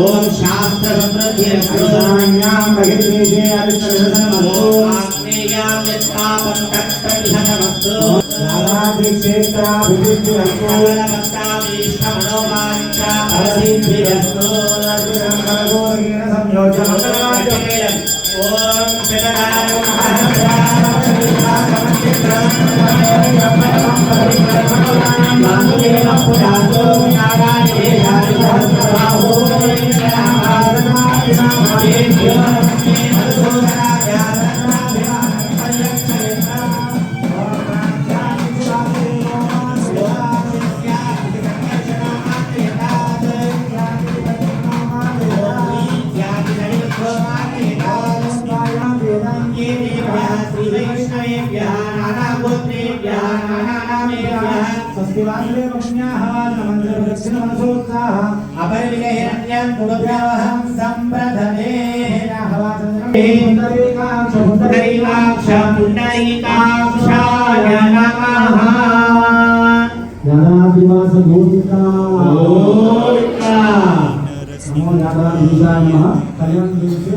ఓం శాస్త్ర సమృద్ధిరస్తు ఓం ఆగ్నేయాం యత్పాపం తత్ప్రతిహతమస్తు సకలభక్తాభీష్టమనోవాంఛా ఫలసిద్ధిరస్తు ఓం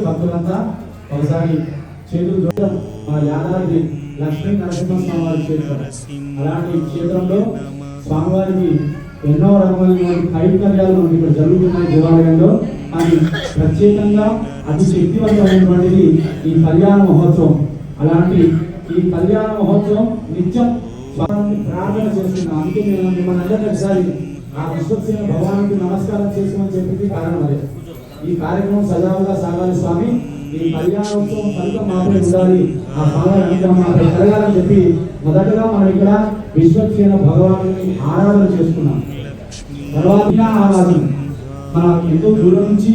భక్తులంతా ఒకసారి చేతులు జోడం యాదాద్రి లక్ష్మీ నరసింహస్వామి వారి క్షేత్రం అలాంటి క్షేత్రంలో స్వామివారికి ఎన్నో రకమైన కైంకర్యాలు మనకి ఇక్కడ జరుగుతున్నాయి దేవాలయంలో. కానీ ప్రత్యేకంగా అతి శక్తివంతమైనటువంటిది ఈ కళ్యాణ మహోత్సవం. అలాంటి ఈ కళ్యాణ మహోత్సవం నిత్యం ప్రార్థన చేస్తున్నాం అందుకే నేను మిమ్మల్ని అందరికీ ఒకసారి ఆ విశ్వసేన భగవానికి నమస్కారం చేసుకోమని చెప్పింది కారణం అదే. ఈ కార్యక్రమం సజావుగా సాగాలి స్వామి. ఈ కళ్యాణోత్సవం ఫలితం మాత్రమే ఉండాలి. ఆ కలగాలని చెప్పి మొదటగా మనం ఇక్కడ విశ్వక్షేణ భగవాన్ని ఆరాధన చేసుకున్నాం. తర్వాత ఆరాధన. మనం ఎంతో దూరం నుంచి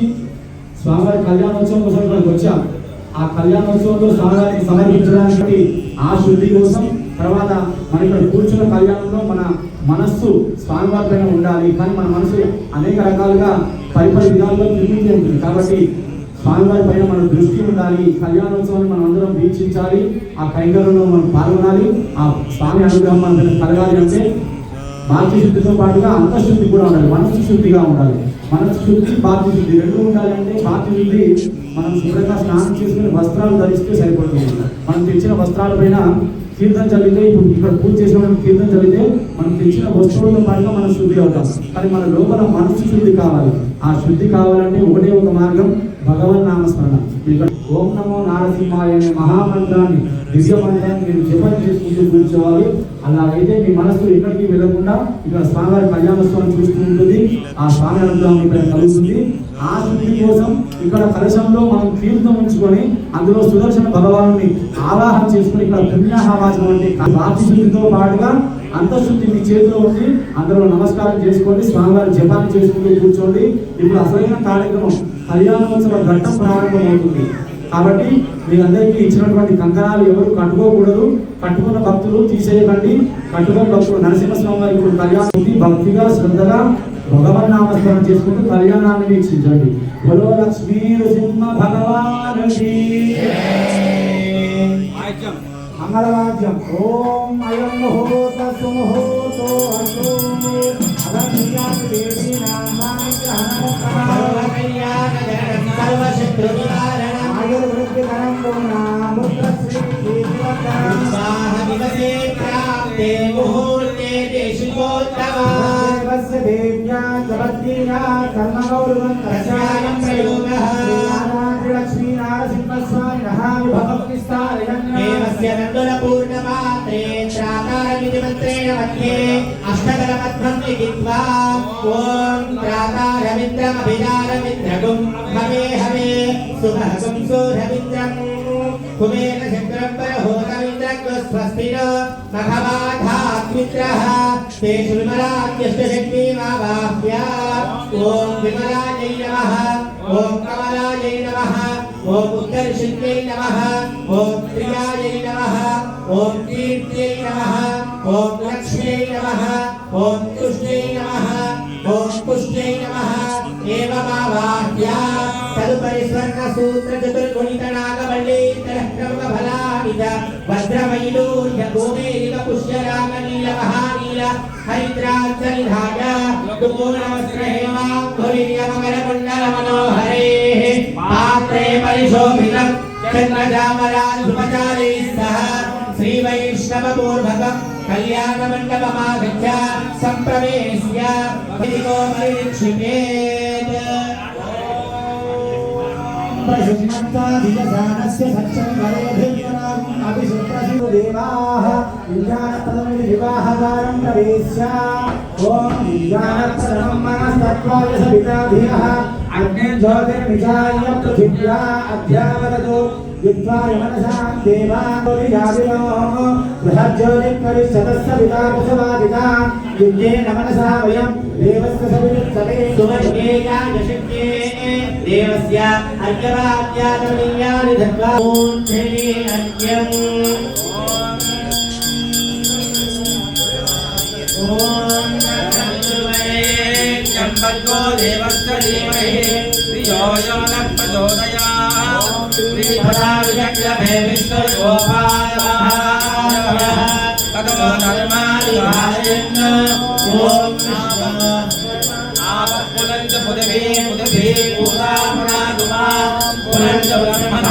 స్వామివారి కళ్యాణోత్సవం కోసం ఇక్కడికి వచ్చాం. ఆ కళ్యాణోత్సవంలో స్వామివారికి సమర్పించడానికి ఆ శుద్ధి కోసం తర్వాత మన ఇక్కడ కూర్చున్న కళ్యాణంలో మన మనస్సు స్వామివారి పైన ఉండాలి. కానీ మన మనసు అనేక రకాలుగా పరిపరి విధాలుగా తిరుగుతూ ఉంటుంది. కాబట్టి స్వామివారి పైన మన దృష్టి ఉండాలి. కళ్యాణోత్సవాన్ని మనం అందరం వీక్షించాలి. ఆ కైంకర్యంలో మనం పాల్గొనాలి. ఆ స్వామి అనుగ్రహం మన కలగాలి అంటే బాధ్య శుద్ధితో పాటుగా అంతఃశుద్ధి కూడా ఉండాలి. మనసు శుద్ధిగా ఉండాలి. మనసు శుద్ధి బాధ్య శుద్ధి రెండు ఉండాలంటే బాధ్య శుద్ధి మనం శుభ్రంగా స్నానం చేసుకుని వస్త్రాలు ధరిస్తే సరిపడుతుంది మనం తెచ్చిన వస్త్రాల పైన తీర్థం చల్లితే ఇప్పుడు ఇక్కడ పూజ చేసిన తీర్థం చల్లితే మనం తెచ్చిన వస్తువులతో పాటుగా మనం శుద్ధి అవుతాం. కానీ మన లోపల మనసు శుద్ధి కావాలి. ఆ శుద్ధి కావాలంటే ఒకటే ఒక మార్గం. భగవన్ నామస్మరణ ఓం నమో నారసింహాయ అనే మహామంత్రాన్ని దివ్య మంత్రాన్ని మీరు జపం చేసుకుంటూ కూర్చోవాలి. అలాగైతే మీ మనసు ఎక్కడికి వెళ్ళకుండా ఇక్కడ స్వామివారి కళ్యాణోత్సవం చూస్తూ ఉంటుంది. ఆ స్వామి అనుగ్రహం ఇక్కడ కలుగుతుంది. ఆ శుద్ధి కోసం ఇక్కడ కలశంలో మనం తీర్థం ఉంచుకొని అందులో సుదర్శన భగవాన్ని ఆవాహన చేసుకుని ఇక్కడ పుణ్యాహవాచనం అంటే బాధ్య శుద్ధితో పాటుగా అంతఃశుద్ధి మీ చేతిలో ఉంది అందులో నమస్కారం చేసుకోండి. స్వామివారి జపాన్ని చేసుకుంటూ కూర్చోండి. ఇప్పుడు అసలైన కార్యక్రమం కళ్యాణోత్సవ ఘట్టం ప్రారంభమవుతుంది. కాబట్టి మీరందరికీ ఇచ్చినటువంటి కంకణాలు ఎవరు కట్టుకోకూడదు. కట్టుకున్న భక్తులు తీసేయకండి. కట్టుకున్న భక్తులు నరసింహస్వామి వారి ఇప్పుడు కళ్యాణం భక్తిగా శ్రద్ధగా భగవన్ నామస్మరణ చేసుకుంటూ కళ్యాణాన్ని వీక్షించండి. బలో లక్ష్మీ నృసింహ భగవాన్ మంగళవాద్యం. ఓం అయం ముహూర్త సుముహూర్తో దేవ్యా జగద్దీనా కర్మగౌరవం ప్రచారం ప్రయోగः అష్టదళపద్మం లిఖిత్వా ఓం త్రాతారమిత్రమభిదారమిత్రగుం హవే హవే సుభగం సోధమిత్రం కుమేన చక్రం పరహోతమిత్రగ్వ స్వస్తినో మఘవాధాత్మిత్రః తేషు విమలాద్యష్టశక్తిమావాహ్య ఓం విమలాయై నమః ఓం కమలాయై నమః ఓం ఉత్తరశక్త్యై నమః ఓం ప్రియాయై నమః ఓం కీర్త్యై నమః ओम लक्ष्मी नमः ओम तुष्ण्यै नमः ओम पुष्ण्यै नमः। एवमावाह्या तदुपरि स्वर्ग सूत्र चतुर्गुणित नागवल्ले स्वर्णसूत्रचतुर्गुणितनागवल्लीतरः क्रमफलानि च भद्रमयूर्यभूमेरिव पुष्यरामनीलमहानील मंडल मनोहरे पात्रे परिशोभित परिशोभितम् उपचारे सह श्री वैष्णव श्रीवैष्णवपूर्वकम् कल्याणमण्डपमागत्य सम्प्रवेश्य भगिनिको परीक्षितेत् प्रसन्नताधिकसानस्य सत्सङ्गरेभिर्मनाम् अभिसुप्रसिद्धदेवाः विज्ञानप्रदमिविवाहकारं प्रवेश्य ॐ विज्ञानप्रदमं मनस्तत्त्वाय सविताभियः अग्ने ज्योतिर्विचार्य पृथिव्या अध्यावरतो युद्धायमनसां देवाकोरिजादिनो बृहज्योतिर्परिषदस्सवितापसवादिता युज्येन मनसा वयं देवस्य सवितुस्तते सुवर्गेयायशक्ये देवस्य अर्घवाद्यादनीयानि धत्वा ॐ श्री अर्घ्यम् ॐ चम्पको देवस्य देवहे प्रियो यो न प्रचोदया श्रीपदाविचक्रमे विष्णुर्गोपालवः ततो धर्मादिवायन् ॐ कृष्ण आपः पुनञ्च पुदभे पुदभे पूतामुरागुमा पुनञ्च ब्रह्मणस्पदे